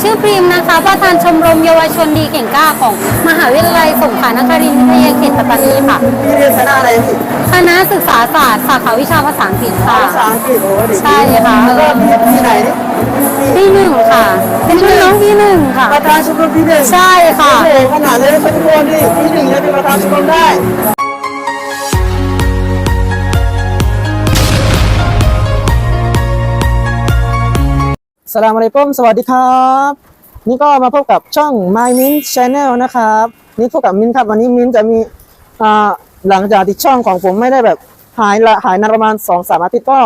ชื่อพริมนะคะ ประธานชมรมเยาวชนดีเก่งกล้าของมหาวิทยาลัยสงขลานครินทร์วิทยาเขตปัตตานีค่ะ พี่เรียนคณะอะไรพี่คณะศึกษาศาสตร์สาขาวิชาภาษาอังกฤษค่ะ ภาษาอังกฤษโอ้เด็กใช่ค่ะ แล้วก็พี่ที่ไหนนี่ที่หนึ่งค่ะ เป็นรุ่นน้องที่หนึ่งค่ะ ประธานชมรมพี่หนึ่งใช่ค่ะ โอ้โหขนาดเลยทุกคนดิพี่หนึ่งยังเป็นประธานชมรมได้ สลามอะลัยกุมสวัสดีครับ นี่ก็มาพบกับช่อง My Min Channel นะครับ นี่พบกับมินครับ วันนี้มินจะมีหลังจากที่ช่องของผมไม่ได้แบบหายละหายนานประมาณ2อสามอาทิตย์ก็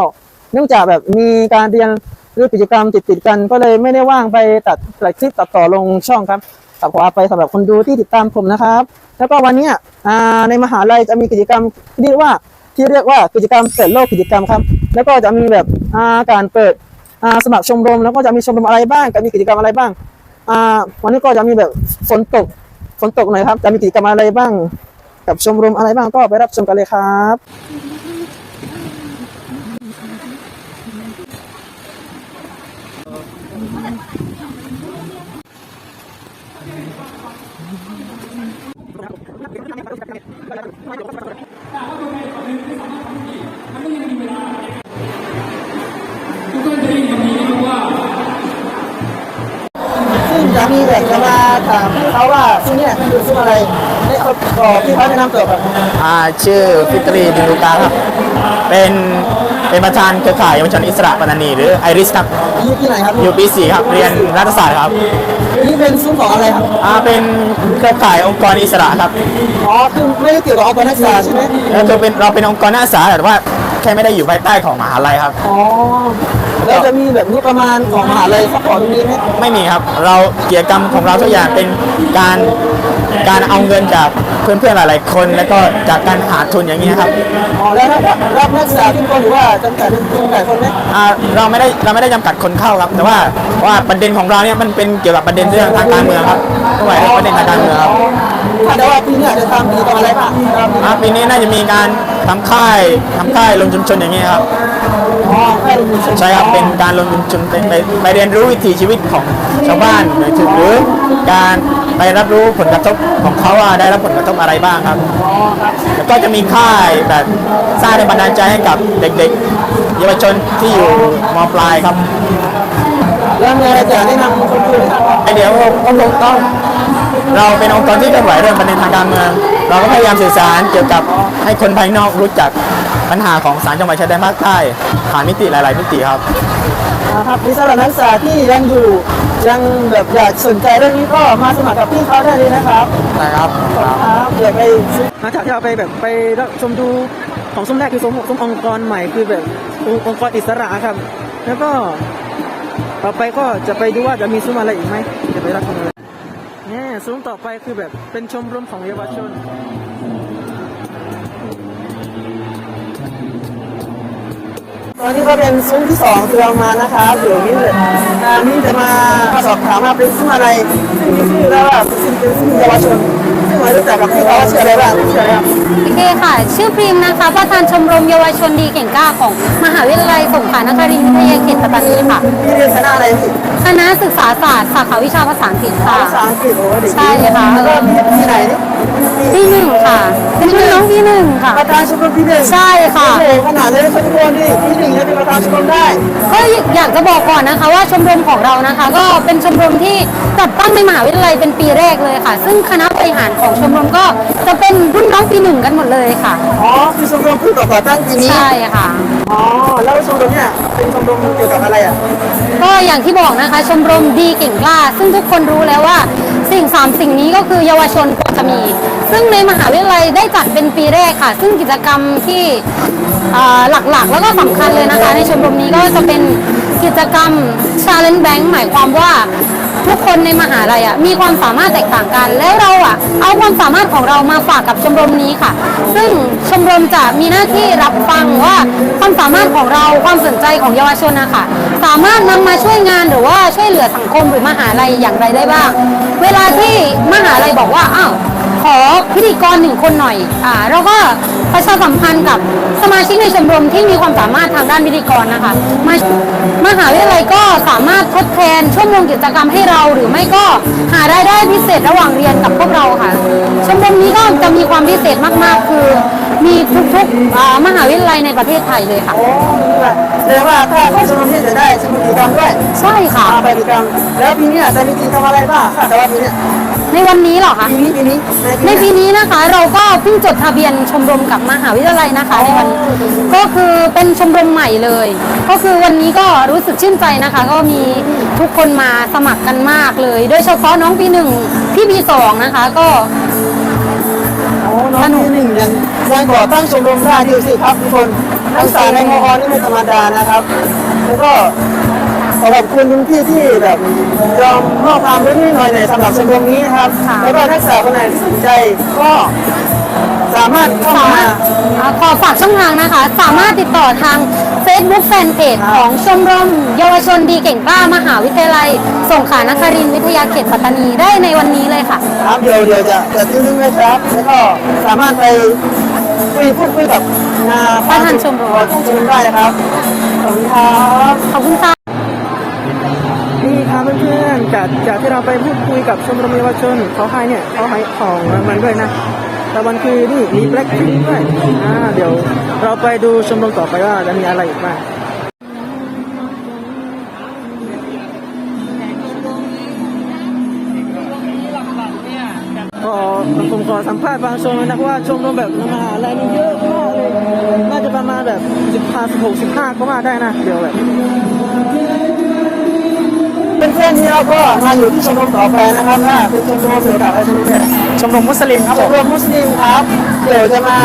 เนื่องจากแบบมีการเรียนหรือกิจกรรมติดติดกัน ก็เลยไม่ได้ว่างไปตัดหลายคลิปตัดต่อลงช่องครับแต่ขออภัยสำหรับคนดูที่ติดตามผมนะครับ แล้วก็วันนี้ในมหาลัยจะมีกิจกรรมที่เรียกว่าที่เรียกว่ากิจกรรมเปิดโลกกิจกรรมครับ แล้วก็จะมีแบบการเปิด สมัครชมรมแล้วก็จะมีชมรมอะไรบ้างจะมีกิจกรรมอะไรบ้างอ่าวันนี้ก็จะมีแบบฝนตกฝนตกหน่อยครับ จะมีกิจกรรมอะไรบ้าง กับชมรมอะไรบ้างก็ไปรับชมกันเลยครับซึ่ เขาว่าซึ่งเนี่ยคือซึ่งอะไรให้เขาบอกพี่เขาแนะนำตัวแบบอ่าชื่อฟิตรีดินลูกาครับ เป็นเป็นประธานเครือข่ายเยาวชนอิสระปัตตานีหรือไอริสครับ อยู่ที่ไหนครับอยู่ปีสี่ครับเรียนรัฐศาสตร์ครับนี่เป็นซุ้มของอะไรครับอ่าเป็นเครือข่ายองค์กรอิสระครับอ๋อคือไม่ได้เกี่ยวกับองค์กรนักศึกษาใช่ไหมแล้วคือเป็นเราเป็นองค์กรนักศึกษาแต่ว่าแค่ไม่ได้อยู่ภายใต้ของมหาลัยครับอ๋อ แล้วจะมีแบบนี้ประมาณของมหาลัยสักของตรงนี้ไหมไม่มีครับ เรากิจกรรมของเราทุกอย่างเป็นการการเอาเงินจากเพื่อนๆหลายๆคน แล้วก็จากการหาทุนอย่างนี้ยครับอ๋อแล้วถ้ารับนักศึกษาทุกคนหรือว่าจำกัดจำกัดคนไหมอ่าเราไม่ได้เราไม่ได้จำกัดคนเข้าครับ แต่ว่าว่าประเด็นของเราเนี่ยมันเป็นเกี่ยวกับประเด็นเรื่องทางการเมืองครับด้วยเรื่องประเด็นทางการเมืองครับแต่ว่าปีนี้อาจจะทำกิจกรรมอะไรบ้างครับอ่าปีนี้น่าจะมีการทำค่ายทำค่ายลงชุมชนอย่างนี้ยครับ ใช่ครับเป็นการลงชุมชนไปไปเรียนรู้วิถีชีวิตของชาวบ้านหรือถึงหรือการไปรับรู้ผลกระทบของเขาว่าได้รับผลกระทบอะไรบ้างครับแล้วก็จะมีค่ายแบบสร้างแรงบันดาลใจให้กับเด็กๆ เยาวชนที่อยู่มปลายครับแล้วมีอะไรจะแนะนำคนดูไหมครับไอเดียวก็คงต้องเราเป็นองค์กรที่เคลื่อนไหวเรื่องประเด็นทางการเมือง เราก็พยายามสื่อสารเกี่ยวกับให้คนภายนอกรู้จักปัญหาของสารจังหวัดชายแดนภาคใต้ผ่านมิติหลาย ๆ มิติครับนะครับนี่สำหรับนักศึกษาที่ยังอยู่ยังแบบอยากสนใจเรื่องนี้ก็มาสมัครกับพี่เขาได้เลยนะครับนะครับครับเดี๋ยวไปหลังจากที่เราไปแบบไปรับชมดูของซุ้มแรกคือซุ้มซุ้มองค์กรใหม่คือแบบองค์องค์กรอิสระครับ แล้วก็ต่อไปก็จะไปดูว่าจะมีซุ้มอะไรอีกไหมจะไปรับชมเลยเนี่ยซุ้มต่อไปคือแบบเป็นชมรมของเยาวชนตอนนี้ก็เป็นซุ้มที่สองที่เรามานะคะเดี๋ยวนี้เลยอ่านี่จะมาสอบถามว่าเป็นซุ้มอะไรซึ่งมีชื่อแล้วว่าซึ่งเป็นซุ้มเยาวชน มารู้จักกับพี่เขาว่าชื่ออะไรบ้างชื่ออะไรครับโอเคค่ะ ชื่อพริมนะคะ ประธานชมรมเยาวชนดีเก่งกล้าของมหาวิทยาลัยสงขลานครินทร์วิทยาเขตปัตตานีค่ะ พี่เรียนคณะอะไรพี่คณะศึกษาศาสตร์สาขาวิชาภาษาอังกฤษค่ะภาษาอังกฤษโอ้เด็กใช่ค่ะแล้วก็พี่ที่ไหนนี่ ที่หนึ่งค่ะเป็นรุ่นน้องที่หนึ่งค่ะประธานชมรมพี่หนึ่งใช่ค่ะโอ้โหขนาดเลยทุกคนดิพี่หนึ่งยังเป็นประธานชมรมได้ก็อยากจะบอกก่อนนะคะว่าชมรมของเรานะคะ ก็เป็นชมรมที่จัดตั้งในมหาวิทยาลัยเป็นปีแรกเลยค่ะ ซึ่งคณะบริหารของชมรมก็จะเป็นรุ่นน้องปีหนึ่งกันหมดเลยค่ะอ๋อคือชมรมเพิ่งก่อตั้งปีนี้ใช่ค่ะอ๋อแล้วชมรมเนี่ยเป็นชมรมเกี่ยวกับอะไรอะก็อย่างที่บอกนะคะ ชมรมดีเก่งกล้า ซึ่งทุกคนรู้แล้วว่า สิ่งสามสิ่งนี้ก็คือเยาวชนควรจะมี ซึ่งในมหาวิทยาลัยได้จัดเป็นปีแรกค่ะ ซึ่งกิจกรรมที่หลักๆ แล้วก็สำคัญเลยนะคะ ในชมรมนี้ก็จะเป็นกิจกรรม Challenge Bank หมายความว่า ทุกคนในมหาลัยอะมีความสามารถแตกต่างกัน แล้วเราอะเอาความสามารถของเรามาฝากกับชมรมนี้ค่ะ ซึ่งชมรมจะมีหน้าที่รับฟังว่าความสามารถของเราความสนใจของเยาวชนนะคะสามารถนำมาช่วยงานหรือว่าช่วยเหลือสังคมหรือมหาลัยอย่างไรได้บ้าง เวลาที่มหาลัยบอกว่าอ้าว ขอพิธีกรหนึ่งคนหน่อยอ่าแล้วก็ประชาสัมพันธ์กับสมาชิกในชมรมที่มีความสามารถทางด้านพิธีกรนะคะมามหาวิทยาลัยก็สามารถทดแทนชั่วโมงกิจกรรมให้เรา หรือไม่ก็หารายได้พิเศษระหว่างเรียนกับพวกเราค่ะ ชมรมนี้ก็จะมีความพิเศษมากๆ คือ มีทุกๆมหาวิทยาลัยในประเทศไทยเลยค่ะ แสดงว่าถ้าเข้าชมรมนี้จะได้ชมรมกิจกรรมด้วยใช่ค่ะมาไปกิจกรรมแล้วปีนี้จะมีกิจกรรมอะไรบ้างค่ะแต่ว่าปีนี้ในวันนี้เหรอคะปีนี้ปีนี้ในปีนี้นะคะเราก็เพิ่งจดทะเบียนชมรมกับมหาวิทยาลัยนะคะในวันก็คือเป็นชมรมใหม่เลย ก็คือวันนี้ก็รู้สึกชื่นใจนะคะ ก็มีทุกคนมาสมัครกันมากเลย โดยเฉพาะน้องปีหนึ่งพี่ปีสองนะคะก็โอ้น้องปีหนึ่งยังยังก่อตั้งชมรมได้ดูสิครับทุกคนนักศึกษาในมอนี่ไม่ธรรมดานะครับ แล้วก็ขอขอบคุณทุกที่ที่แบบยอมมอบความรู้นิดหน่อยในสำหรับชมรมนี้นะครับ แล้วก็นักศึกษาคนไหนที่สนใจก็สามารถเข้าสามามารถอ่าขอฝากช่องทางนะคะ สามารถติดต่อทาง Facebook Fanpage ของชมรมเยาวชนดีเก่งกล้ามหาวิทยาลัยสงขลานครินทร์วิทยาเขตปัตตานีได้ในวันนี้เลยค่ะ ครับเดี๋ยวเดี๋ยวจะจะทิ้งลิงก์ไว้ครับ แล้วก็สามารถไป คุยพูดคุยกับอ่ประธานชมรม ท่านชมรมได้นะครับขอบคุณครับขอบคุณค่ะ นี่ครับเพื่อนๆจากจากที่เราไปพูดคุยกับชมรมเยาวชนเขาให้เนี่ยเขาให้ของรางวัลด้วยนะแต่วันคือนี่มีแบล็คพิงด้วยอ่าเดี๋ยวเราไปดูชมรมต่อไปว่าจะมีอะไรอีกบ้าง ผมขอสัมภาษณ์บางชมรมนะเพราะว่าชมรมแบบมหาลัยนี่เยอะมากเลย น่าจะประมาณแบบสิบห้าสิบหกสิบห้าก็มาได้นะ เดี๋ยวแบบ เพื่อนๆที่เราก็มาอยู่ที่ชมรมต่อไปนะครับว่าเป็นชมรมเกี่ยวกับอะไรชมรมเนี่ยชมรมมุสลิมครับชผมมรมมุสลิมครับเดี๋ยวจะมา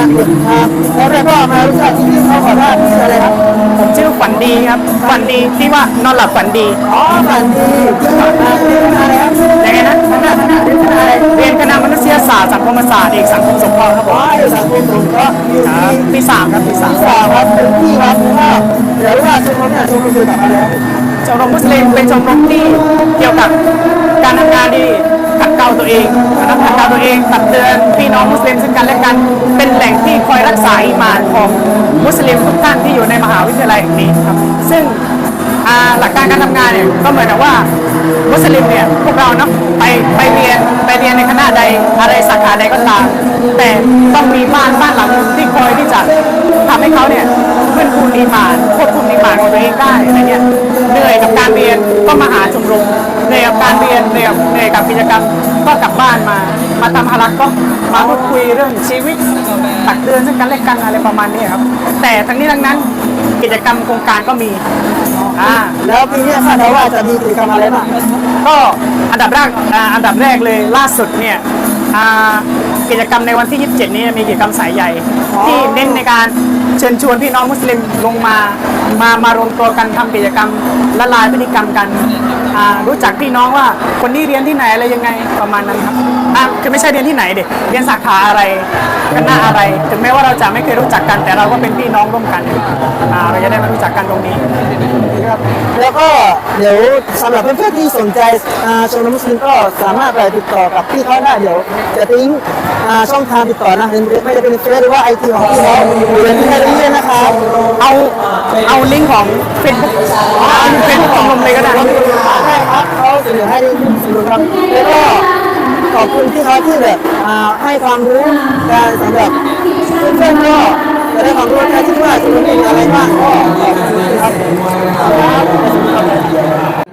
ครับแล้วเราก็มารู้จักที่นี่เขาก่อนว่าชื่ออะไรครับผมชื่อฝันดีครับฝันดีที่ว่านอนหลับฝันดีอ๋อฝันดีชื่อฝันดีเรียนอะไรครับยังไงนะคณะคณะเรียนคณะอะไรเรียนคณะมนุษยศาสตร์สังคมศาสตร์เอกสังคมสงเคราะห์ครับผอ๋อมอยู่สังคมสงเคราะห์อยู่ครับที่ปีสามครับปีสามที่สามครับเป็นที่วัดนะครับเดี๋ยวว่าชมรมเนี่ยชมรมเกี่ยวกับอะไรครับ ชมรมมุสลิมเป็นชมรมที่เกี่ยวกับการทำงานที่ขัดเกลาตัวเองนะครับขัดเกลาตัวเองตักเตือนพี่น้องมุสลิมซึ่งกันและกันเป็นแหล่งที่คอยรักษาอิมานของมุสลิมทุกท่านที่อยู่ในมหาวิทยาลัยแห่งนี้ครับ ซึ่งหลักการการทำงานเนี่ยก็เหมือนกับว่ามุสลิมเนี่ยพวกเราเนาะไปไปเรียนไปเรียนในคณะใดอะไรสาขาใดก็ตาม แต่ต้องมีบ้านบ้านหลังหนึ่งที่คอยที่จะทำให้เขาเนี่ย ฟื้นฟูอิมานควบคุมอิมานของตัวเองได้อะไรเงี้ยเหนื่อยกับการเรียนก็มาหาชมรมเหนื่อยกับการเรียนเหนื่อยกับเหนื่อยกับกิจกรรมก็กลับบ้านมา มาทำฮารักก็มาพูดคุยเรื่องชีวิตตักเตือนซึ่งกันและกันอะไรประมาณนี้ครับ แต่ทั้งนี้ทั้งนั้นกิจกรรมโครงการก็มีอ่าแล้วปีนี้คาดว่าจะมีกิจกรรมอะไรบ้างก็อันดับแรกอันดับแรกเลยล่าสุดเนี่ยอ่า กิจกรรมในวันที่ 27 นี้มีกิจกรรมสายใหญ่ ที่เน้นในการเชิญชวนพี่น้องมุสลิมลงมา มามารวมตัวกันทำกิจกรรมละลายพฤติกรรมกันอ่ารู้จักพี่น้องว่าคนนี้เรียนที่ไหนอะไรยังไงประมาณนั้นครับอ่าคือไม่ใช่เรียนที่ไหนเด็กเรียนสาขาอะไรคณะอะไร ถึงแม้ว่าเราจะไม่เคยรู้จักกันแต่เราก็เป็นพี่น้องร่วมกันอ่าเราจะได้มารู้จักกันตรงนี้ครับแล้วก็เดี๋ยวสำหรับเพื่อนๆที่สนใจอ่าชมรมมุสลิมก็สามารถไปติดต่อกับพี่เขาได้เดี๋ยวจะทิ้งอ่าช่องทางติดต่อนะไม่จะเป็นเฟซหรือว่าไอทีของพี่เขาอยู่ในที่นี้นะครับเอาเอาลิงก์ของเฟซบุ๊กเฟซบุ๊กของลมเลยก็ได้ใช่ครับเขาเสนอให้ได้ที่สุดครับแล้วก็ขอบคุณที่เขาที่แบบให้ความรู้การสำหรับเพื่อนๆก็จะได้ความรู้แค่ที่ว่าชมรมมีอะไรบ้างก็ขอบคุณครับ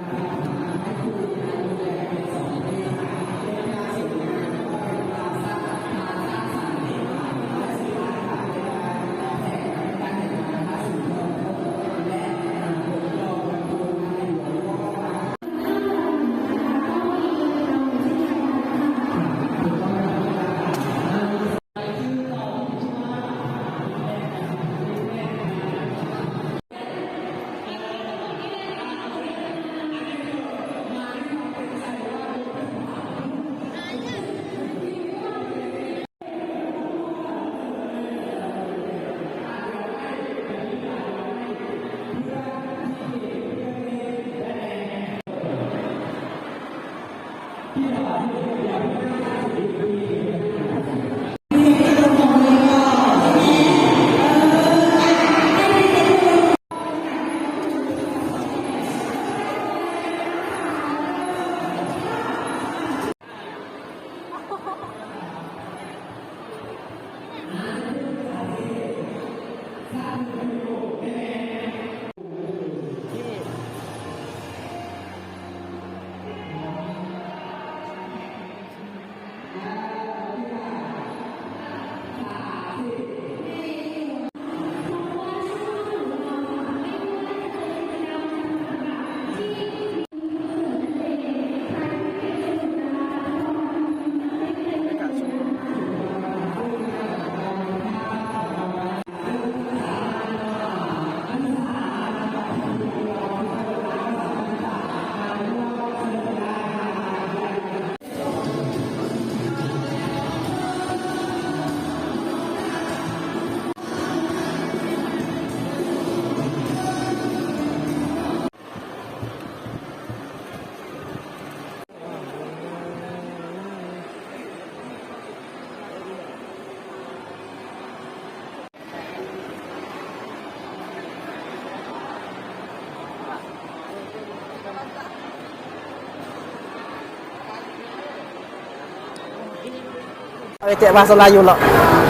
Cek bahasa Melayu lah.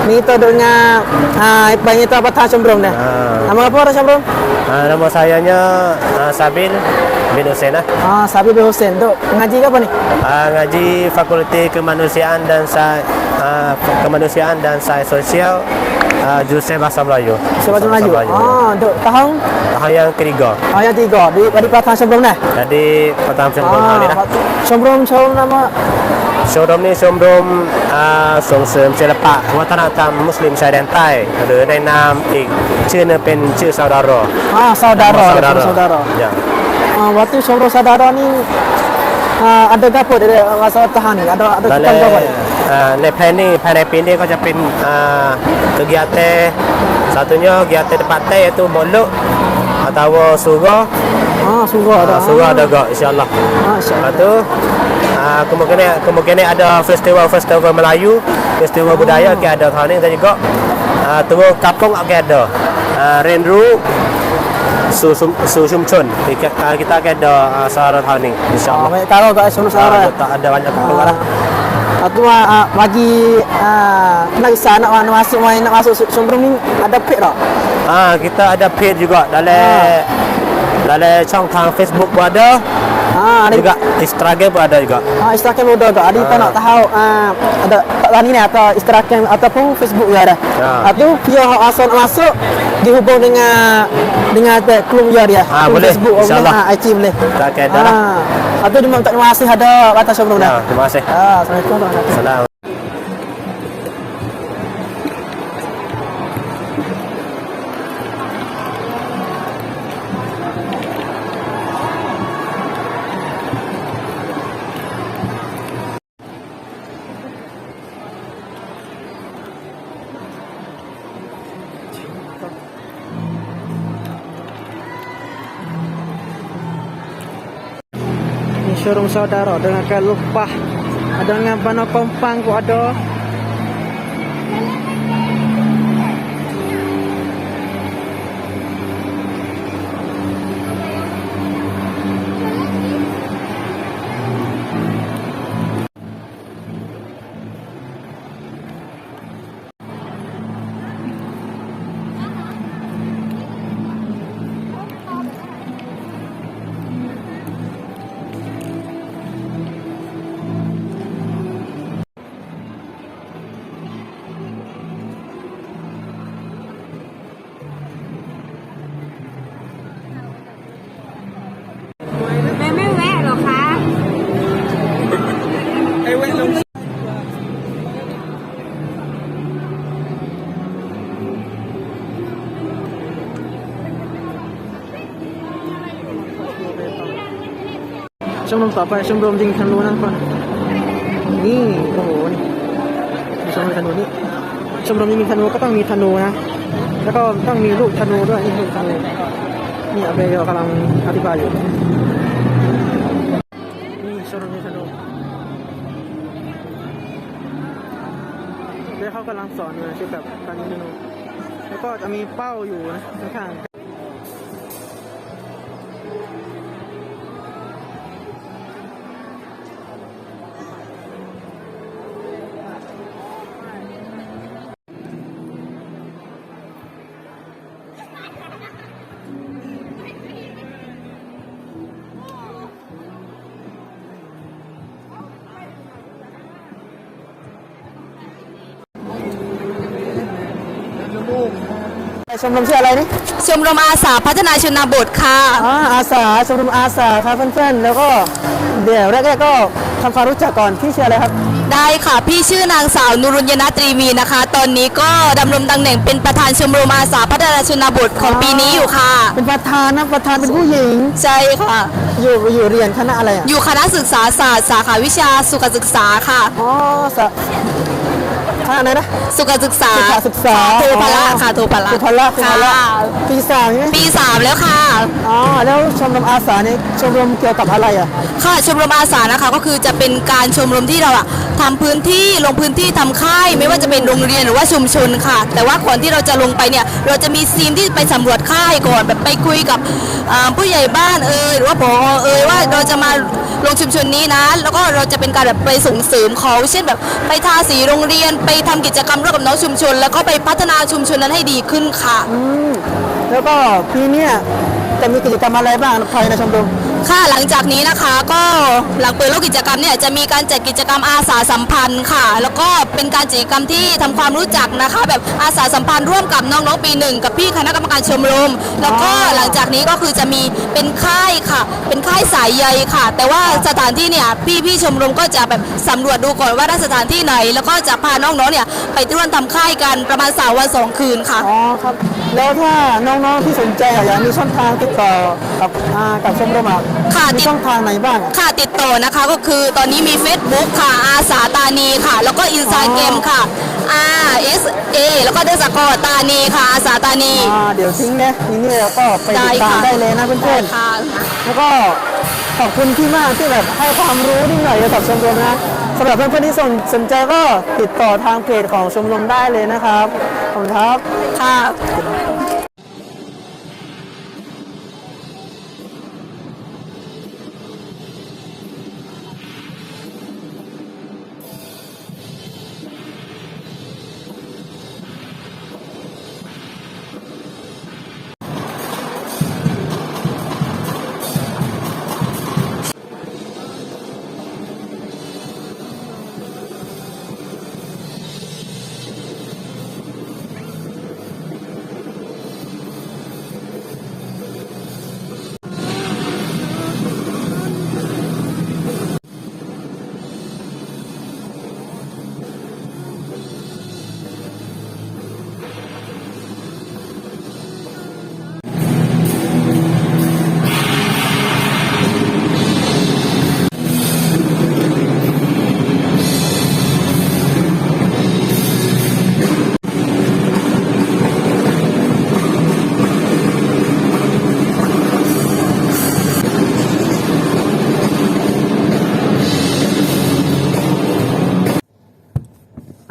Ni tu dengan ah bagi tu apatah cembrung dah. Ah. Nama apa dah cembrung? Ah, nama sayanya ah, Sabil bin Hussein lah. Ah Sabi bin Hussein tu ngaji ke apa ni? Ah, ngaji Fakulti Kemanusiaan dan Sains ah, Kemanusiaan dan Sains Sosial ah, jurusan Bahasa Melayu. Sebab tu Melayu. Bahasa Ah, duk tahun Tahun yang ketiga. ah yang tiga di di apatah cembrung dah. Jadi pertama cembrung Ah, ni dah. cembrung nama Showroom ni showroom อ่าส่งเสริมศิลปะ วัฒนธรรมมุสลิมชายแดนใต้ หรือในนามอีกชื่อหนึงเป็นชื่อซาดารอ ah saudara, Saudara. saudara. Ya. Ah waktu cembrung saudara ni ah ada gapo dia masa tahan ni? Ada ada แล้วใน tukang gapo dia? อ่าในแผนนี้ภายในปีนี้ก็จะเป็นอ่า kegiatan satunya kegiatan tempat teh yaitu moluk atau suga Ah surah ada. Ah, suga ada gak insyaallah Ah insya-Allah. Lepas tu ah, kemungkinan kemungkinan ada festival-festival Melayu, festival budaya ke ada tahun ni dan juga ah, tunggu kampung ke ada. Ah, Renru su su su Sumchun. Kita, ah, kita akan ada ah, sehari tahun ni Ah insyaallah. baik kalau kat Sungai Sara. Ah, tak ada banyak kampung lah. Aku uh, bagi uh, nak isa nak nak masuk main nak masuk Sumbrung ni ada pet tak? Ah, kita ada page juga dalam dalam ช่องทาง Facebook pun ada, Ah, ada juga extra game pun ada juga. Ah extra game pun ada juga. Ada kita ah. nak tahu ah ada tak lani ni atau extra game ataupun facebook juga ada. Ya. Ah, tu dia asal masuk dihubung dengan dengan ada klub dia dia. Ha, boleh. Facebook insyaallah. Ah IG boleh. Tak ada lah ah tu cuma tak terima kasih ada kata sebelum dah ya, terima kasih. Ah assalamualaikum assalamualaikum turun saudara. Dengan kelupah dengan penopang ku ada. มรมต่อไปชมรมยิงธนูนั่นก่อนนี่โอ้โหนี่ชมรมธนูนี่ชมรมยิงธนูก็ต้องมีธนูนะแล้วก็ต้องมีลูกธนูด้วยนี่ลูกธนูนี่อาเบโยกำลังอธิบายอยู่นี่ชมรมยิงธนูเดี๋ยวเขากำลังสอนมืออาชีพแบบการยิงธนูแล้วก็จะมีเป้าอยู่นะข้าง ๆชมรมชื่ออะไรนี่ชมรมอาสาพัฒนาชนบทค่ะอ่าอาสาชมรมอาสาครับเพื่อนๆแล้วก็เดี๋ยวแรกๆก็ทำความรู้จักก่อนพี่ชื่ออะไรครับ ได้ค่ะพี่ชื่อนางสาวนุรุญญนาตรีมีนะคะ ตอนนี้ก็ดำรงตำแหน่งเป็นประธานชมรมอาสาพัฒนาชนบทของปีนี้อยู่ค่ะ เป็นประธานนะประธานเป็นผู้หญิง ใช่ค่ะ อยู่อยู่เรียนคณะอะไรอะอยู่คณะศึกษาศาสตร์สาขาวิชาสุขศึกษาค่ะ อ๋อสะคณะ อะไรนะสุขศึกษาศึกษาศึกษาโทพละค่ะโทพละโทพละโทพละค่ะปีสามใช่ไหมปีสามแล้วค่ะอ๋อแล้วชมรมอาสาเนี่ยชมรมเกี่ยวกับอะไรอะค่ะชมรมอาสานะคะก็คือจะเป็นการชมรมที่เราอะทำพื้นที่ลงพื้นที่ทำค่ายไม่ว่าจะเป็นโรงเรียนหรือว่าชุมชนค่ะ แต่ว่าก่อนที่เราจะลงไปเนี่ยเราจะมีซีนที่ไปสำรวจค่ายก่อนแบบไปคุยกับอ่าผู้ใหญ่บ้านเอ่ยหรือว่าผอเอ่ยว่าเราจะมาลงชุมชนนี้นะ แล้วก็เราจะเป็นการแบบไปส่งเสริมเขาเช่นแบบไปทาสีโรงเรียนไปทำกิจกรรมร่วมกับน้องชุมชน แล้วก็ไปพัฒนาชุมชนนั้นให้ดีขึ้นค่ะ แล้วก็ปีนี้จะมีกิจกรรมอะไรบ้างภายในชมรม ค่ะหลังจากนี้นะคะก็หลังเปิดโลกกิจกรรมเนี่ยจะมีการจัดกิจกรรมอาสาสัมพันธ์ค่ะ แล้วก็เป็นการกิจกรรมที่ทำความรู้จักนะคะ แบบอาสาสัมพันธ์ร่วมกับน้องๆปีหนึ่งกับพี่คณะกรรมการชมรม แล้วก็หลังจากนี้ก็คือจะมีเป็นค่ายค่ะ เป็นค่ายสายใยค่ะ แต่ว่าสถานที่เนี่ยพี่พี่ๆชมรมก็จะแบบสำรวจดูก่อนว่าได้สถานที่ไหน แล้วก็จะพาน้องๆเนี่ยไปร่วมทำค่ายกันประมาณสามวันสองคืนค่ะอ๋อครับแล้วถ้าน้องๆที่สนใจอะอยากมีช่องทางติดต่อกับอ่ากับชมรมอะค่ะมีติดช่องทางไหนบ้างอะ ค่ะติดต่อนะคะก็คือตอนนี้มี Facebook ค่ะอาสาตานีค่ะ แล้วก็อินสตาแกรมค่ะ R S A แล้วก็เดสกอร์ตานีค่ะอาสาตานี อ่าเดี๋ยวทิ้งนะทิ้งนี่แล้วก็ไปติดตามได้ค่ะได้เลยนะเพื่อนๆ ค่ะแล้วก็ขอบคุณที่มากที่แบบให้ความรู้นิดหน่อยเกี่ยวกับชมรมนะสำหรับเพื่อนๆที่สนสนใจก็ติดต่อทางเพจของชมรมได้เลยนะครับ ขอบคุณครับ ค่ะ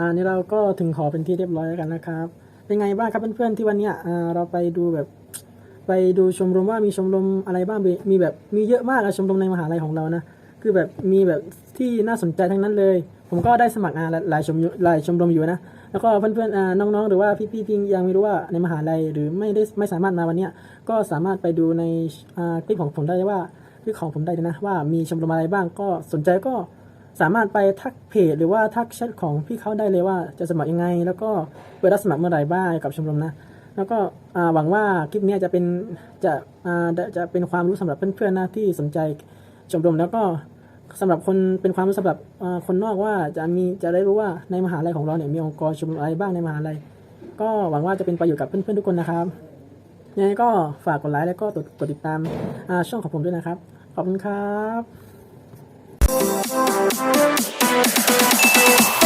อ่านี่เราก็ถึงหอเป็นที่เรียบร้อยแล้วกันนะครับ เป็นไงบ้างครับเพื่อนๆที่วันนี้เราไปดูแบบไปดูชมรมว่ามีชมรมอะไรบ้างมีแบบมีเยอะมากอะชมรมในมหาลัยของเรานะคือแบบมีแบบที่น่าสนใจทั้งนั้นเลย ผมก็ได้สมัครอาหลายชมหลายชมรมอยู่นะแล้วก็เพื่อนๆน้องๆ หรือว่าพี่ๆที่ยังไม่รู้ว่าในมหาลัยหรือไม่ได้ไม่สามารถมาวันนี้ก็สามารถไปดูในคลิปของผมได้ว่าคลิปของผมได้นะว่ามีชมรมอะไรบ้างก็สนใจก็ สามารถไปทักเพจหรือว่าทักแชทของพี่เขาได้เลยว่าจะสมัครยังไง แล้วก็เปิดรับสมัครเมื่อไหร่บ้างกับชมรมนะ แล้วก็หวังว่าคลิปนี้จะเป็นจะจะเป็นความรู้สำหรับเพื่อนๆนะที่สนใจชมรมแล้วก็สำหรับคนเป็นความรู้สำหรับคนนอกว่าจะมีจะได้รู้ว่าในมหาลัยของเราเนี่ยมีองค์กรชมรมอะไรบ้างในมหาลัย ก็หวังว่าจะเป็นประโยชน์กับเพื่อนๆทุกคนนะครับยังไงก็ฝากกดไลค์แล้วก็กดติดตามช่องของผมด้วยนะครับ ขอบคุณครับ Thank you.